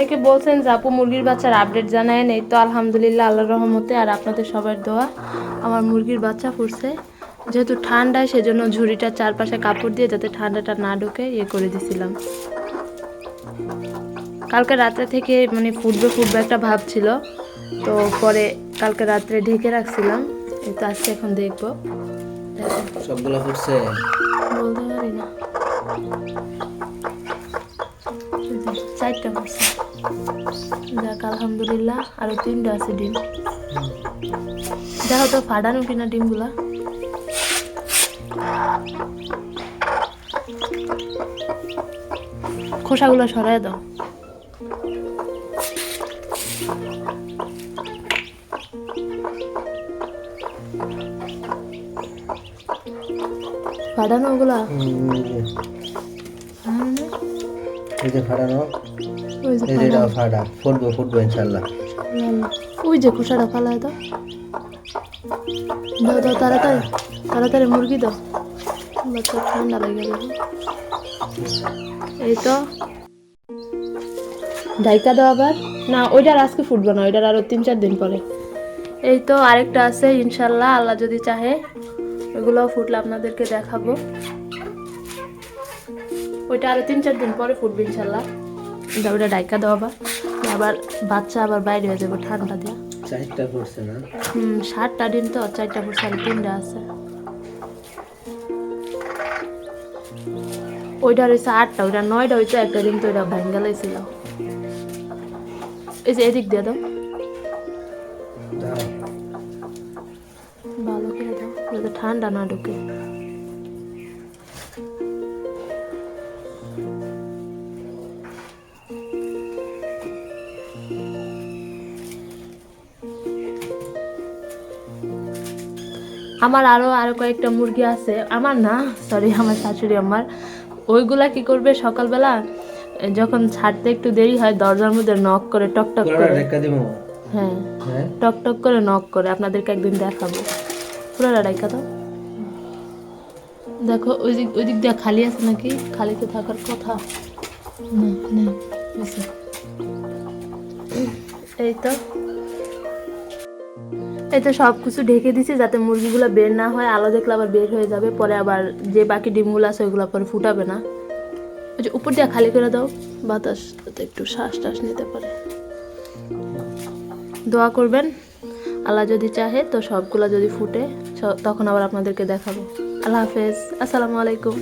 অনেকে বলছেন যে আপু মুরগির বাচ্চার আপডেট জানায় নেই। তো আলহামদুলিল্লাহ আল্লাহ রহমতে আর আপনাদের সবার দোয়া। আমার মুরগির বাচ্চা ফুটছে যেহেতু ঠান্ডায় সেজন্য ঝুড়িটা চারপাশে কাপড় দিয়ে যাতে ঠান্ডাটা না ঢুকে ইয়ে করে দিছিলাম। কালকে রাত্রে থেকে মানে ফুটবে ফুটবে একটা ভাব ছিল। তো পরে কালকে রাত্রে ঢেকে রাখছিলাম। এই তো আজকে এখন দেখব। সবগুলো ফুটছে। বলতে পারি না। চারটা করছে যাক আলহামদুলিল্লাহ আরও তিনটা আছে ডিম। দেখো তো ফাটানো কিনা ডিমগুলা? খোসাগুলো সরাই দাও। ফাটানো ওগুলা? এই যে ফাটানো ওই যে এই যে। এটা ফাটা ফুটবো ফুটবো ইনশাল্লাহ ওই যে খোসাটা ফালায় দাও। দাও দাও তাড়াতাড়ি তাড়াতাড়ি মুরগি দাও। বাচ্চা ঠান্ডা লেগে যাবে। এই তো। ডাইকা দাও আবার। না ওইটার আজকে ফুটবো না ওইটার আরও তিন চার দিন পরে। এই তো আরেকটা আছে ইনশাল্লাহ আল্লাহ যদি চাহে ওইগুলো ফুটলে আপনাদেরকে দেখাবো। ওইটা আরও তিন চার দিন পরে ফুটবে ইনশাল্লাহ। দাও ওইটা ডাইকা দাও আবার আবার বাচ্চা আবার বাইরে হয়ে যাবে ঠান্ডা দিয়ে। চারটা ফুটছে না? হুম সাতটা ডিম তো চারটা ফুট সাড়ে তিনটা আছে। ওইটা রয়েছে আটটা ওইটা নয়টা হইতো একটা ডিম তো ওইটা ভেঙ্গা লাইছিল। এই যে এদিক দিয়ে দাও। দাও। ভালো করে দাও যাতে ঠান্ডা না ঢুকে। আমার আরও আরও কয়েকটা মুরগি আছে। আমার না সরি আমার শাশুড়ি আমার। ওইগুলা কি করবে সকালবেলা? যখন ছাড়তে একটু দেরি হয় দরজার মধ্যে নক করে টক টক করে। হ্যাঁ হ্যাঁ? টক টক করে নক করে আপনাদেরকে একদিন দেখাবো। পুরোটা ডাইকা দাও। দেখো ওই দিক ওই দিক দিয়ে খালি আছে নাকি? খালিতে থাকার কথা। না নেই হয়েছে। এই তো। এই তো সব কিছু ঢেকে দিছি যাতে মুরগিগুলো বের না হয়। আলো দেখলে আবার বের হয়ে যাবে, পরে আবার যে বাকি ডিমগুলো আছে ওইগুলো পরে ফুটাবে না। ওই যে উপর দিয়ে খালি করে দাও বাতাস যাতে একটু শ্বাস টাস নিতে পারে। দোয়া করবেন, আল্লাহ যদি চাহে তো সবগুলো যদি ফুটে তখন আবার আপনাদেরকে দেখাবো। আল্লাহ হাফেজ, আসসালামু আলাইকুম।